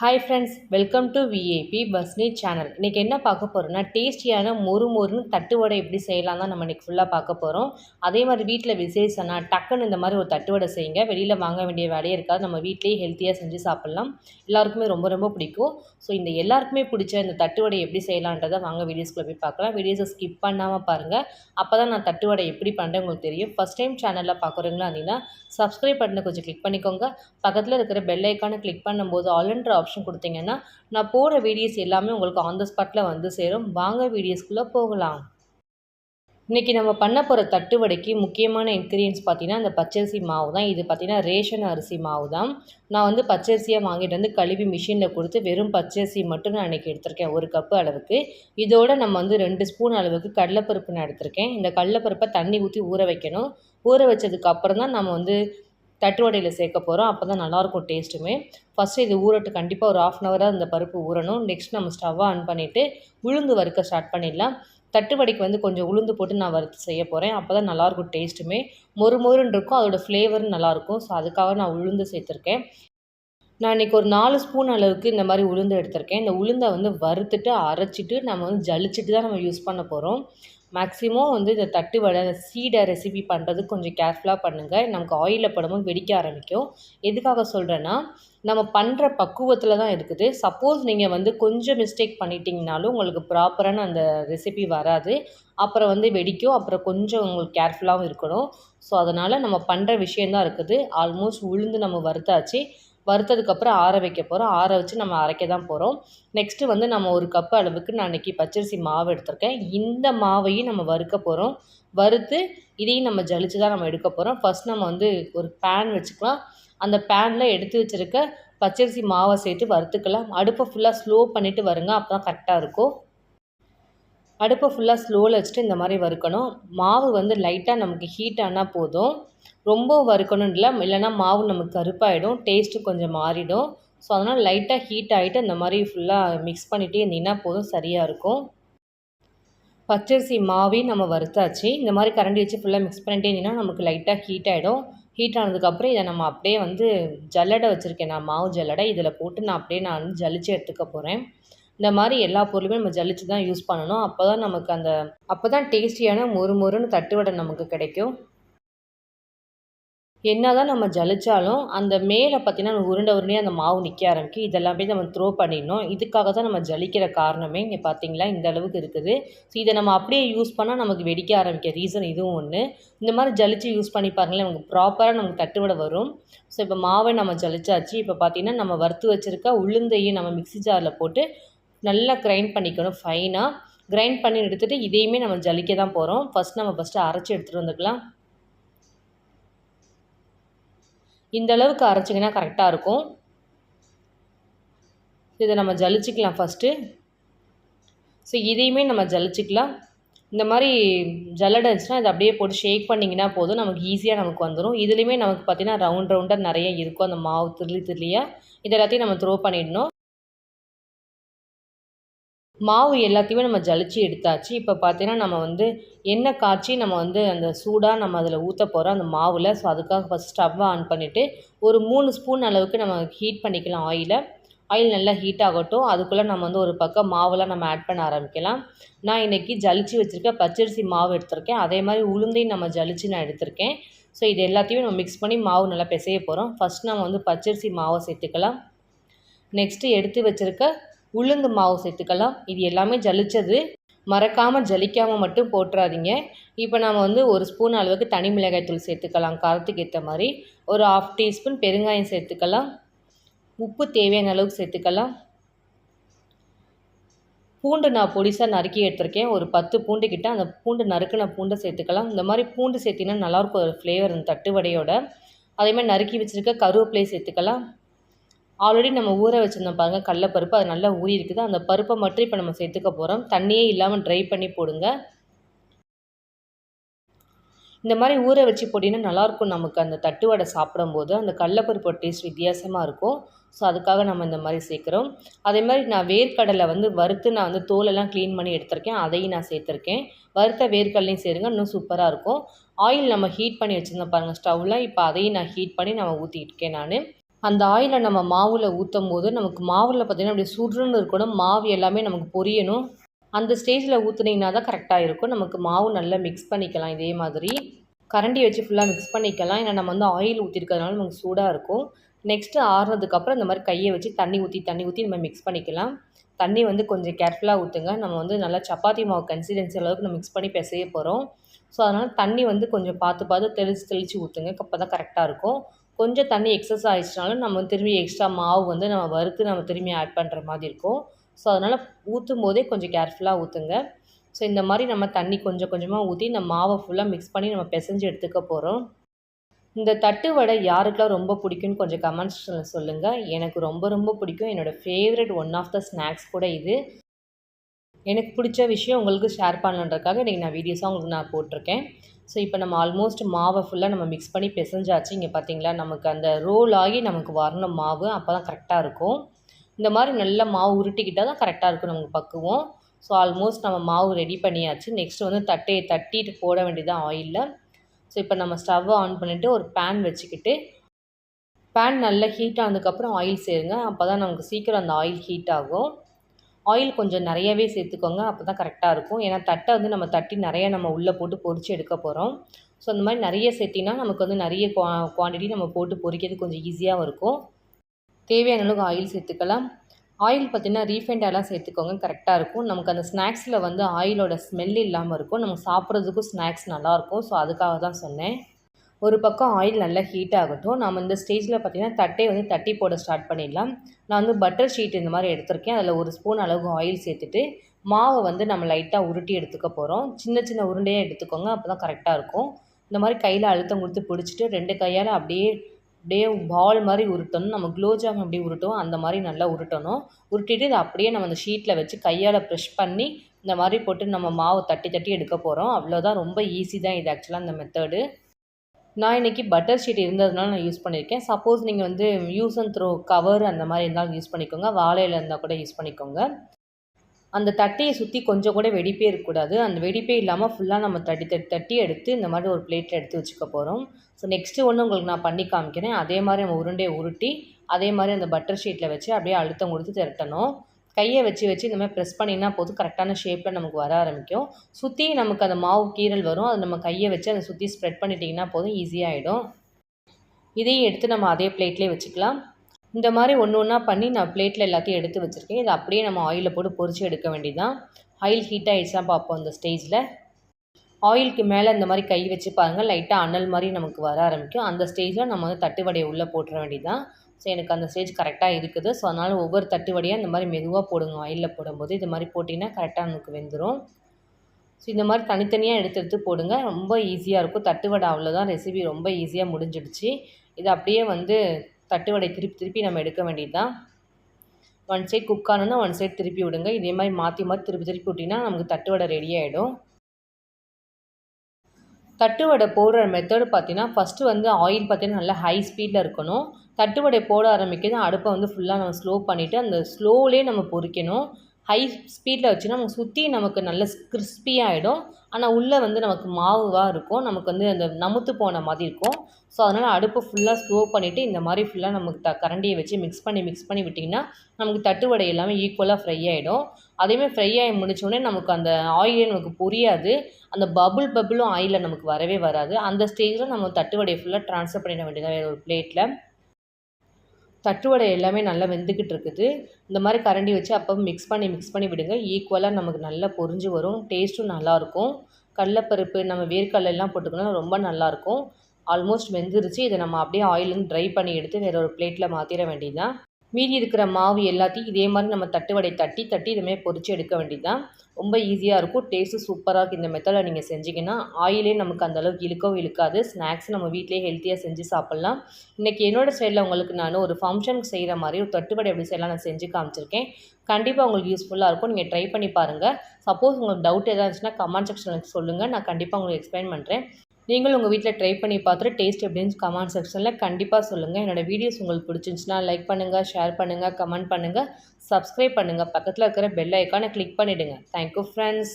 Hi friends welcome to VAP பஸ்னி channel இன்றைக்கி என்ன பார்க்க போகிறோம்னா டேஸ்டியான மொறு மொறுன்னு தட்டு வடை எப்படி செய்யலாம் தான் நம்ம இன்றைக்கி ஃபுல்லாக பார்க்க போகிறோம் அதே மாதிரி வீட்டில் விசேஷம்னா டக்குன்னு இந்த மாதிரி ஒரு தட்டு வடை செய்யுங்க. வெளியில் வாங்க வேண்டிய வேலையே இருக்காது. நம்ம வீட்லேயே ஹெல்த்தியாக செஞ்சு சாப்பிட்லாம். எல்லாருக்குமே ரொம்ப ரொம்ப பிடிக்கும். ஸோ இந்த எல்லாருக்குமே பிடிச்ச இந்த தட்டு வடை எப்படி செய்யலான்றதை வாங்க வீடியோஸ்க்குள்ளே போய் பார்க்கலாம். வீடியோஸை ஸ்கிப் பண்ணாமல் பாருங்கள் அப்போ தான் நான் தட்டு வடை எப்படி பண்ணுறேன் உங்களுக்கு தெரியும். ஃபஸ்ட் டைம் சேனலில் பார்க்குறீங்களா அப்படின்னா சப்ஸ்கிரைப் பட்டனை கொஞ்சம் கிளிக் பண்ணிக்கோங்க. பக்கத்தில் இருக்கிற பெல் ஐக்கானை கிளிக் பண்ணும்போது ஆல்ன்ற ஆப்ஷன் கொடுத்தீங்கன்னா நான் போகிற வீடியோஸ் எல்லாமே உங்களுக்கு ஆன் த ஸ்பாட்டில் வந்து சேரும். வாங்க வீடியோஸ்குள்ளே போகலாம். இன்றைக்கி நம்ம பண்ண போகிற தட்டு வடைக்கு முக்கியமான இன்க்ரீடியன்ஸ் பார்த்திங்கன்னா அந்த பச்சரிசி மாவு தான். இது பார்த்திங்கன்னா ரேஷன் அரிசி மாவு தான். நான் வந்து பச்சரிசியாக வாங்கிட்டு வந்து கழுவி மிஷினில் கொடுத்து வெறும் பச்சரிசி மட்டும் நான் இன்றைக்கி எடுத்திருக்கேன் ஒரு கப்பு அளவுக்கு. இதோட நம்ம வந்து ரெண்டு ஸ்பூன் அளவுக்கு கடலைப்பருப்பு நான் எடுத்திருக்கேன். இந்த கடலைப்பருப்பை தண்ணி ஊற்றி ஊற வைக்கணும். ஊற வச்சதுக்கு அப்புறம் தான் நம்ம வந்து தட்டு வடையில் சேர்க்க போகிறோம் அப்போ தான் நல்லாயிருக்கும் டேஸ்ட்டுமே. ஃபஸ்ட்டு இது ஊறட்டு கண்டிப்பாக ஒரு ஆஃப் அன் ஹவராக இந்த பருப்பு ஊறணும். நெக்ஸ்ட் நம்ம ஸ்டவ்வை ஆன் பண்ணிவிட்டு உளுந்து வறுக்க ஸ்டார்ட் பண்ணிடலாம். தட்டு வடைக்கு வந்து கொஞ்சம் உளுந்து போட்டு நான் வறுத்து செய்ய போகிறேன் அப்போ தான் நல்லாயிருக்கும் டேஸ்ட்டுமே. மொறு மொறுன்னு இருக்கும். அதோடய ஃப்ளேவரும் நல்லாயிருக்கும். ஸோ அதுக்காக நான் உளுந்து சேர்த்துருக்கேன். நான் இன்றைக்கி ஒரு நாலு ஸ்பூன் அளவுக்கு இந்த மாதிரி உளுந்து எடுத்திருக்கேன். இந்த உளுந்தை வந்து வறுத்துட்டு அரைச்சிட்டு நம்ம வந்து ஜலிச்சுட்டு தான் நம்ம யூஸ் பண்ண போகிறோம் மேக்ஸிமம் வந்து இந்த தட்டு வடை சீடை ரெசிபி பண்ணுறது கொஞ்சம் கேர்ஃபுல்லாக பண்ணுங்கள் நமக்கு ஆயிலில் படும்போது வெடிக்க ஆரம்பிக்கும். எதுக்காக சொல்கிறேன்னா நம்ம பண்ணுற பக்குவத்தில் தான் இருக்குது. சப்போஸ் நீங்கள் வந்து கொஞ்சம் மிஸ்டேக் பண்ணிட்டீங்கனாலும் உங்களுக்கு ப்ராப்பரான அந்த ரெசிபி வராது. அப்புறம் வந்து வெடிக்கும். அப்புறம் கொஞ்சம் உங்களுக்கு கேர்ஃபுல்லாகவும் இருக்கணும். ஸோ அதனால் நம்ம பண்ணுற விஷயந்தான் இருக்குது. ஆல்மோஸ்ட் உளுந்து நம்ம வறுத்தாச்சு. வறுத்ததுக்கப்புறம் ஆற வைக்க போகிறோம் ஆற வச்சு நம்ம அரைக்க தான் போகிறோம் நெக்ஸ்ட்டு வந்து நம்ம ஒரு கப் அளவுக்கு நான் அன்றைக்கி பச்சரிசி மாவு எடுத்திருக்கேன். இந்த மாவையும் நம்ம வறுக்க போகிறோம் வறுத்து இதையும் நம்ம ஜலிச்சு தான் நம்ம எடுக்க போகிறோம் ஃபஸ்ட் நம்ம வந்து ஒரு பேன் வச்சுக்கலாம். அந்த பேனில் எடுத்து வச்சுருக்க பச்சரிசி மாவை சேர்த்து வறுத்துக்கலாம். அடுப்பை ஃபுல்லாக ஸ்லோ பண்ணிவிட்டு வருங்க அப்போ தான் கரெக்டாக இருக்கும். அடுப்பை ஃபுல்லாக ஸ்லோவில் வச்சுட்டு இந்த மாதிரி வறுக்கணும். மாவு வந்து லைட்டாக நமக்கு ஹீட் ஆனால் போதும். ரொம்ப வறுக்கணும் இல்லை இல்லைனா மாவு நமக்கு கருப்பாயிடும் டேஸ்ட்டு கொஞ்சம் மாறிடும். ஸோ அதனால் லைட்டாக ஹீட் ஆகிட்டு இந்த மாதிரி ஃபுல்லாக மிக்ஸ் பண்ணிகிட்டே இருந்தீங்கன்னா போதும் சரியாக இருக்கும். பச்சரிசி மாவையும் நம்ம வறுத்தாச்சு. இந்த மாதிரி கரண்டி வச்சு ஃபுல்லாக மிக்ஸ் பண்ணிட்டே இருந்தீங்கன்னா நமக்கு லைட்டாக ஹீட் ஆகிடும் ஹீட் ஆனதுக்கப்புறம் இதை நம்ம அப்படியே வந்து ஜல்லடை வச்சுருக்கேன் நான் மாவு ஜல்லடை. இதில் போட்டு நான் அப்படியே நான் வந்து ஜலிச்சு எடுத்துக்க போகிறேன் இந்த மாதிரி எல்லா பொருளுமே நம்ம ஜலிச்சு தான் யூஸ் பண்ணணும். அப்போ தான் நமக்கு அந்த அப்போ தான் டேஸ்டியான மொறு மொறுன்னு தட்டுவடை நமக்கு கிடைக்கும். என்ன தான் நம்ம ஜலிச்சாலும் அந்த மேலே பார்த்தீங்கன்னா உருண்டை உருண்டையாக அந்த மாவு நிற்க ஆரம்பிக்கும். இதெல்லாமே நம்ம த்ரோ பண்ணிடணும். இதுக்காக தான் நம்ம ஜலிக்கிற காரணமே இங்கே பார்த்தீங்களா இந்த அளவுக்கு இருக்குது. ஸோ இதை நம்ம அப்படியே யூஸ் பண்ணால் நமக்கு வெடிக்க ஆரம்பிக்க ரீசன் இதுவும் ஒன்று இந்த மாதிரி ஜலிச்சு யூஸ் பண்ணி பாருங்களேன் நமக்கு ப்ராப்பராக நமக்கு தட்டுவடை வரும். ஸோ இப்போ மாவை நம்ம ஜலிச்சாச்சு. இப்போ பார்த்தீங்கன்னா நம்ம வறுத்து வச்சுருக்க உளுந்தையும் நம்ம மிக்சி ஜாரில் போட்டு நல்லா கிரைண்ட் பண்ணிக்கணும் ஃபைனாக கிரைண்ட் பண்ணி எடுத்துகிட்டு இதையுமே நம்ம ஜலிக்க தான் போகிறோம் ஃபஸ்ட் நம்ம ஃபஸ்ட்டு அரைச்சி எடுத்துகிட்டு வந்துக்கலாம். இந்த அளவுக்கு அரைச்சிங்கன்னா கரெக்டாக இருக்கும். இதை நம்ம ஜலிச்சிக்கலாம் ஃபஸ்ட்டு ஸோ இதையுமே நம்ம ஜலிச்சிக்கலாம். இந்த மாதிரி ஜல்லடைச்சுன்னா இருந்துச்சுன்னா இதை அப்படியே போட்டு ஷேக் பண்ணிங்கன்னா போதும். நமக்கு ஈஸியாக நமக்கு வந்துடும் இதுலேயுமே நமக்கு பார்த்திங்கன்னா ரவுண்ட் ரவுண்டாக நிறைய இருக்கும். அந்த மாவு திருளி திருளியாக இது எல்லாத்தையும் நம்ம த்ரோ பண்ணிடணும். மாவு எல்லாத்தையுமே நம்ம ஜலிச்சு எடுத்தாச்சு. இப்போ பார்த்தீங்கன்னா நம்ம வந்து எண்ணெய் காய்ச்சி நம்ம வந்து அந்த சூடாக நம்ம அதில் ஊற்ற போகிறோம் அந்த மாவில். ஸோ அதுக்காக ஃபஸ்ட் ஸ்டவ்வை ஆன் பண்ணிவிட்டு ஒரு மூணு ஸ்பூன் அளவுக்கு நம்ம ஹீட் பண்ணிக்கலாம் ஆயிலை ஆயில் நல்லா ஹீட் ஆகட்டும். அதுக்குள்ளே நம்ம வந்து ஒரு பக்கம் மாவெல்லாம் நம்ம ஆட் பண்ண ஆரம்பிக்கலாம். நான் இன்றைக்கி ஜலிச்சு வச்சுருக்கேன் பச்சரிசி மாவு எடுத்திருக்கேன். அதே மாதிரி உளுந்தையும் நம்ம ஜலிச்சு நான் எடுத்திருக்கேன். ஸோ இது எல்லாத்தையும் நம்ம மிக்ஸ் பண்ணி மாவு நல்லா பிசைய போகிறோம் ஃபஸ்ட் நம்ம வந்து பச்சரிசி மாவை சேர்த்துக்கலாம். நெக்ஸ்ட்டு எடுத்து வச்சுருக்க உளுந்து மாவு சேர்த்துக்கலாம். இது எல்லாமே ஜலிச்சது. மறக்காமல் ஜலிக்காமல் மட்டும் போட்டுறாதீங்க. இப்போ நம்ம வந்து ஒரு ஸ்பூன் அளவுக்கு தனி மிளகாய்த்தூள் சேர்த்துக்கலாம். காரத்துக்கு ஏற்ற மாதிரி. ஒரு ஆஃப் டீஸ்பூன் பெருங்காயம் சேர்த்துக்கலாம். உப்பு தேவையான அளவுக்கு சேர்த்துக்கலாம். பூண்டு நான் பொடிசாக நறுக்கி எடுத்திருக்கேன். ஒரு பத்து பூண்டு கிட்ட அந்த பூண்டு நறுக்கின பூண்டை சேர்த்துக்கலாம். இந்த மாதிரி பூண்டு சேர்த்திங்கன்னா நல்லாயிருக்கும். ஒரு ஃப்ளேவர் அந்த தட்டு வடையோட அதேமாதிரி நறுக்கி வச்சுருக்க கருவேப்பிலையை சேர்த்துக்கலாம். ஆல்ரெடி நம்ம ஊற வச்சுருந்தோம் பாருங்கள் கடலப்பருப்பு அது நல்லா ஊறி இருக்குது அந்த பருப்பை மட்டும் இப்போ நம்ம சேர்த்துக்க போகிறோம் தண்ணியே இல்லாமல் ட்ரை பண்ணி போடுங்க. இந்த மாதிரி ஊற வச்சு போட்டிங்கன்னா நல்லாயிருக்கும் நமக்கு அந்த தட்டு வடை சாப்பிடும்போது அந்த கடலப்பருப்பு டேஸ்ட் வித்தியாசமாக இருக்கும். ஸோ அதுக்காக நம்ம இந்த மாதிரி சேர்க்குறோம். அதே மாதிரி நான் வேர்க்கடலை வந்து வறுத்து நான் வந்து தோலெல்லாம் க்ளீன் பண்ணி எடுத்திருக்கேன். அதையும் நான் சேர்த்துருக்கேன். வறுத்த வேர்க்கடலையும் சேருங்க. இன்னும் சூப்பராக இருக்கும். ஆயில் நம்ம ஹீட் பண்ணி வச்சுருந்தோம் பாருங்கள் ஸ்டவ்வில் இப்போ அதையும் நான் ஹீட் பண்ணி நான் ஊற்றிட்டுருக்கேன் நான். அந்த ஆயிலை நம்ம மாவில் ஊற்றும் போது நமக்கு மாவில் பார்த்திங்கன்னா அப்படியே சுடுன்னு இருக்கணும். மாவு எல்லாமே நமக்கு பொரியணும். அந்த ஸ்டேஜில் ஊற்றுனீங்கன்னா தான் கரெக்டாக இருக்கும். நமக்கு மாவு நல்லா மிக்ஸ் பண்ணிக்கலாம். இதே மாதிரி கரண்டி வச்சு ஃபுல்லாக மிக்ஸ் பண்ணிக்கலாம். ஏன்னா நம்ம வந்து ஆயில் ஊற்றிருக்கிறதுனால நமக்கு சூடாக இருக்கும். நெக்ஸ்ட்டு ஆறுனதுக்கப்புறம் இந்த மாதிரி கையை வச்சு தண்ணி ஊற்றி தண்ணி ஊற்றி நம்ம மிக்ஸ் பண்ணிக்கலாம். தண்ணி வந்து கொஞ்சம் கேர்ஃபுல்லாக ஊற்றுங்க நம்ம வந்து நல்லா சப்பாத்தி மாவு கன்சிஸ்டன்சி அளவுக்கு நம்ம மிக்ஸ் பண்ணி பிசைய போகிறோம் ஸோ அதனால் தண்ணி வந்து கொஞ்சம் பார்த்து பார்த்து தெளித்து தெளித்து ஊற்றுங்க அப்போ தான் கரெக்டாக இருக்கும். கொஞ்சம் தண்ணி எக்ஸஸ் ஆகிடுச்சினாலும் நம்ம திரும்பி எக்ஸ்ட்ரா மாவு வந்து நம்ம வறுத்து நம்ம திரும்பி ஆட் பண்ணுற மாதிரி இருக்கும். ஸோ அதனால் ஊற்றும் போதே கொஞ்சம் கேர்ஃபுல்லாக ஊற்றுங்க ஸோ இந்த மாதிரி நம்ம தண்ணி கொஞ்சம் கொஞ்சமாக ஊற்றி இந்த மாவை ஃபுல்லாக மிக்ஸ் பண்ணி நம்ம பிசைஞ்சு எடுத்துக்க போகிறோம் இந்த தட்டு வடை யாருக்கெல்லாம் ரொம்ப பிடிக்கும்னு கொஞ்சம் கமெண்ட்ஸ் சொல்லுங்கள் எனக்கு ரொம்ப ரொம்ப பிடிக்கும். என்னோடய favourite one of the snacks கூட இது. எனக்கு பிடிச்ச விஷயம் உங்களுக்கு ஷேர் பண்ணலன்றக்காக இன்றைக்கி நான் வீடியோஸாக உங்களுக்கு நான் போட்டிருக்கேன். ஸோ இப்போ நம்ம ஆல்மோஸ்ட் மாவை ஃபுல்லாக நம்ம மிக்ஸ் பண்ணி பிசைஞ்சாச்சு. இங்கே பார்த்தீங்களா நமக்கு அந்த ரோல் ஆகி நமக்கு வரணும் மாவு அப்போ தான் கரெக்டாக இருக்கும். இந்த மாதிரி நல்ல மாவு உருட்டிக்கிட்டால் தான் கரெக்டாக இருக்கும். நமக்கு பக்குவோம். ஸோ ஆல்மோஸ்ட் நம்ம மாவு ரெடி பண்ணியாச்சு. நெக்ஸ்ட் வந்து தட்டையை தட்டிட்டு போட வேண்டியதான் ஆயிலில் ஸோ இப்போ நம்ம ஸ்டவ்வை ஆன் பண்ணிவிட்டு ஒரு பேன் வச்சுக்கிட்டு பேன் நல்லா ஹீட் ஆனதுக்கப்புறம் ஆயில் சேருங்க. அப்போ தான் நமக்கு சீக்கிரம் அந்த ஆயில் ஹீட் ஆகும். ஆயில் கொஞ்சம் நிறையவே சேர்த்துக்கோங்க அப்போ தான் கரெக்டாக இருக்கும். ஏன்னா தட்டை வந்து நம்ம தட்டி நிறைய நம்ம உள்ளே போட்டு பொரித்து எடுக்க போகிறோம் ஸோ அந்த மாதிரி நிறைய சேர்த்தினா நமக்கு வந்து நிறைய குவா குவான்டிட்டி நம்ம போட்டு பொரிக்கிறது கொஞ்சம் ஈஸியாகவும் இருக்கும். தேவையான அளவுக்கு ஆயில் சேர்த்துக்கலாம். ஆயில் பார்த்திங்கன்னா ரீஃபைண்டாலாம் சேர்த்துக்கோங்க கரெக்டாக இருக்கும். நமக்கு அந்த ஸ்நாக்ஸில் வந்து ஆயிலோட ஸ்மெல் இல்லாமல் இருக்கும். நம்ம சாப்பிட்றதுக்கும் ஸ்நாக்ஸ் நல்லாயிருக்கும் ஸோ அதுக்காக தான் சொன்னேன். ஒரு பக்கம் ஆயில் நல்லா ஹீட் ஆகட்டும். நம்ம இந்த ஸ்டேஜில் பார்த்திங்கன்னா தட்டை வந்து தட்டி போட ஸ்டார்ட் பண்ணிடலாம். நான் வந்து பட்டர் ஷீட் இந்த மாதிரி எடுத்திருக்கேன். அதில் ஒரு ஸ்பூன் அளவுக்கு ஆயில் சேர்த்துட்டு மாவை வந்து நம்ம லைட்டாக உருட்டி எடுத்துக்க போகிறோம் சின்ன சின்ன உருண்டையாக எடுத்துக்கோங்க அப்போ தான் கரெக்டாக இருக்கும். இந்த மாதிரி கையில் அழுத்தம் கொடுத்து பிடிச்சிட்டு ரெண்டு கையால் அப்படியே அப்படியே பால் மாதிரி உருட்டணும். நம்ம குலோஜாம் அப்படியே உருட்டோம் அந்த மாதிரி நல்லா உருட்டணும். உருட்டிட்டு இதை அப்படியே நம்ம அந்த ஷீட்டில் வச்சு கையால் ப்ரெஷ் பண்ணி இந்த மாதிரி போட்டு நம்ம மாவு தட்டி தட்டி எடுக்க போகிறோம் அவ்வளோதான் ரொம்ப ஈஸி தான் இது ஆக்சுவலாக இந்த மெத்தடு நான் இன்றைக்கி பட்டர் ஷீட் இருந்ததுனால நான் யூஸ் பண்ணியிருக்கேன் சப்போஸ் நீங்கள் வந்து யூஸ் அண்ட் த்ரோ கவர் அந்த மாதிரி இருந்தாலும் யூஸ் பண்ணிக்கோங்க. வாழையில் இருந்தால் கூட யூஸ் பண்ணிக்கோங்க. அந்த தட்டையை சுற்றி கொஞ்சம் கூட வெடிப்பே இருக்கக்கூடாது. அந்த வெடிப்பே இல்லாமல் ஃபுல்லாக நம்ம தட்டி தட்டி தட்டி எடுத்து இந்த மாதிரி ஒரு பிளேட்டில் எடுத்து வச்சுக்க போகிறோம் ஸோ நெக்ஸ்ட்டு ஒன்று உங்களுக்கு நான் பண்ணி காமிக்கிறேன். அதே மாதிரி நம்ம உருண்டையை உருட்டி அதே மாதிரி அந்த பட்டர் ஷீட்டில் வச்சு அப்படியே அழுத்தம் கொடுத்து திரட்டணும். கையை வச்சு வச்சு இந்த மாதிரி ப்ரெஸ் பண்ணிங்கன்னா போதும். கரெக்டான ஷேப்பில் நமக்கு வர ஆரம்பிக்கும். சுற்றி நமக்கு அந்த மாவு கீரல் வரும். அதை நம்ம கையை வச்சு அதை சுற்றி ஸ்ப்ரெட் பண்ணிட்டிங்கன்னா போதும். ஈஸியாகிடும் இதையும் எடுத்து நம்ம அதே பிளேட்லேயே வச்சுக்கலாம். இந்த மாதிரி ஒன்று ஒன்றா பண்ணி நான் பிளேட்டில் எல்லாத்தையும் எடுத்து வச்சுருக்கேன். இதை அப்படியே நம்ம ஆயிலில் போட்டு பொறிச்சு எடுக்க வேண்டியதான் ஆயில் ஹீட் ஆகிடுச்சா பார்ப்போம் அந்த ஸ்டேஜில் ஆயிலுக்கு மேலே இந்த மாதிரி கை வச்சு பாருங்கள் லைட்டாக அனல் மாதிரி நமக்கு வர ஆரம்பிக்கும். அந்த ஸ்டேஜில் நம்ம வந்து தட்டுவடையை உள்ளே போட்டுற வேண்டியதான் ஸோ எனக்கு அந்த ஸ்டேஜ் கரெக்டாக இருக்குது. ஸோ அதனால் ஒவ்வொரு தட்டு வடையாக இந்த மாதிரி மெதுவாக போடுங்க. ஆயிலில் போடும்போது இது மாதிரி போட்டிங்கன்னா கரெக்டாக நமக்கு வெந்துடும் ஸோ இந்த மாதிரி தனித்தனியாக எடுத்து எடுத்து போடுங்க. ரொம்ப ஈஸியாக இருக்கும். தட்டு வடை அவ்வளோதான் ரெசிபி ரொம்ப ஈஸியாக முடிஞ்சிடுச்சு. இது அப்படியே வந்து தட்டு வடை திருப்பி திருப்பி நம்ம எடுக்க வேண்டியது தான் ஒன் சைட் குக் ஆனோன்னா ஒன் சைட் திருப்பி விடுங்க. இதே மாதிரி மாற்றி மாற்றி திருப்பி திருப்பி விட்டிங்கன்னா நமக்கு தட்டு வடை ரெடி ஆகிடும் தட்டு வடை போடுற மெத்தடு பார்த்தீங்கன்னா ஃபஸ்ட்டு வந்து ஆயில் பார்த்தீங்கன்னா நல்லா ஹை ஸ்பீடில் இருக்கணும். தட்டு வடை போட ஆரம்பிக்கிறது அடுப்பை வந்து ஃபுல்லாக நம்ம ஸ்லோ பண்ணிவிட்டு அந்த ஸ்லோவிலே நம்ம பொரிக்கணும் ஹை ஸ்பீடில் வச்சுன்னா நமக்கு சுற்றி நமக்கு நல்ல கிறிஸ்பியாகிடும் ஆனால் உள்ளே வந்து நமக்கு மாவுவாக இருக்கும். நமக்கு வந்து அந்த நமுத்து போன மாதிரி இருக்கும். ஸோ அதனால் அடுப்பை ஃபுல்லாக ஸ்லோ பண்ணிவிட்டு இந்த மாதிரி ஃபுல்லாக நமக்கு த கரண்டியை வச்சு மிக்ஸ் பண்ணி மிக்ஸ் பண்ணி விட்டிங்கன்னா நமக்கு தட்டு வடை எல்லாமே ஈக்குவலாக ஃப்ரை ஆகிடும் அதேமாதிரி ஃப்ரை ஆகி முடிச்சோடனே நமக்கு அந்த ஆயிலே நமக்கு புரியாது. அந்த பபுள் பபுளும் ஆயிலில் நமக்கு வரவே வராது. அந்த ஸ்டேஜில் நம்ம தட்டு வடையை ஃபுல்லாக ட்ரான்ஸ்ஃபர் பண்ணிட வேண்டியதாக வேறு ஒரு பிளேட்டில் தட்டு வடை எல்லாமே நல்லா வெந்துக்கிட்டு இருக்குது. இந்த மாதிரி கரண்டி வச்சு அப்போ மிக்ஸ் பண்ணி மிக்ஸ் பண்ணி விடுங்க. ஈக்குவலாக நமக்கு நல்லா பொரிஞ்சு வரும். டேஸ்ட்டும் நல்லாயிருக்கும் கடலப்பருப்பு நம்ம வேர்க்கடலாம் போட்டுக்கணும் ரொம்ப நல்லாயிருக்கும் ஆல்மோஸ்ட் வெந்துருச்சு. இதை நம்ம அப்படியே ஆயிலிருந்து ட்ரை பண்ணி எடுத்து வேறு ஒரு பிளேட்டில் மாற்றிட வேண்டியதுதான். மீதி இருக்கிற மாவு எல்லாத்தையும் இதே மாதிரி நம்ம தட்டுவடை தட்டி தட்டி இதுமாதிரி பொறிச்சு எடுக்க வேண்டியது தான் ரொம்ப ஈஸியாக இருக்கும். டேஸ்ட்டு சூப்பராக இருக்கும் இந்த மெத்தடில் நீங்கள் செஞ்சிங்கன்னா ஆயிலே நமக்கு அந்தளவுக்கு இழுக்கவும் இழுக்காது. ஸ்நாக்ஸ் நம்ம வீட்டிலே ஹெல்த்தியாக செஞ்சு சாப்பிட்லாம். இன்றைக்கி என்னோடய ஸ்டைலில் உங்களுக்கு நான் ஒரு ஃபங்க்ஷனுக்கு செய்கிற மாதிரி ஒரு தட்டுவடை எப்படி செய்யலாம் நான் செஞ்சு காமிச்சிருக்கேன். கண்டிப்பாக உங்களுக்கு யூஸ்ஃபுல்லாக இருக்கும். நீங்கள் ட்ரை பண்ணி பாருங்கள் சப்போஸ் உங்களுக்கு டவுட் எதாவது இருந்துச்சுன்னா கமெண்ட் செக்ஷனில் சொல்லுங்கள் நான் கண்டிப்பாக உங்களுக்கு எக்ஸ்பிளைன் பண்ணுறேன் நீங்களும் உங்கள் வீட்டில் ட்ரை பண்ணி பார்த்துட்டு டேஸ்ட் எப்படின்னு கமெண்ட் செக்ஷனில் கண்டிப்பாக சொல்லுங்கள் என்னோடய வீடியோஸ் உங்களுக்கு பிடிச்சிருந்துச்சுன்னா லைக் பண்ணுங்கள் ஷேர் பண்ணுங்கள் கமெண்ட் பண்ணுங்கள் சப்ஸ்கிரைப் பண்ணுங்கள் பக்கத்தில் இருக்கிற பெல் ஐக்கானை கிளிக் பண்ணிவிடுங்க தேங்க்யூ ஃப்ரெண்ட்ஸ்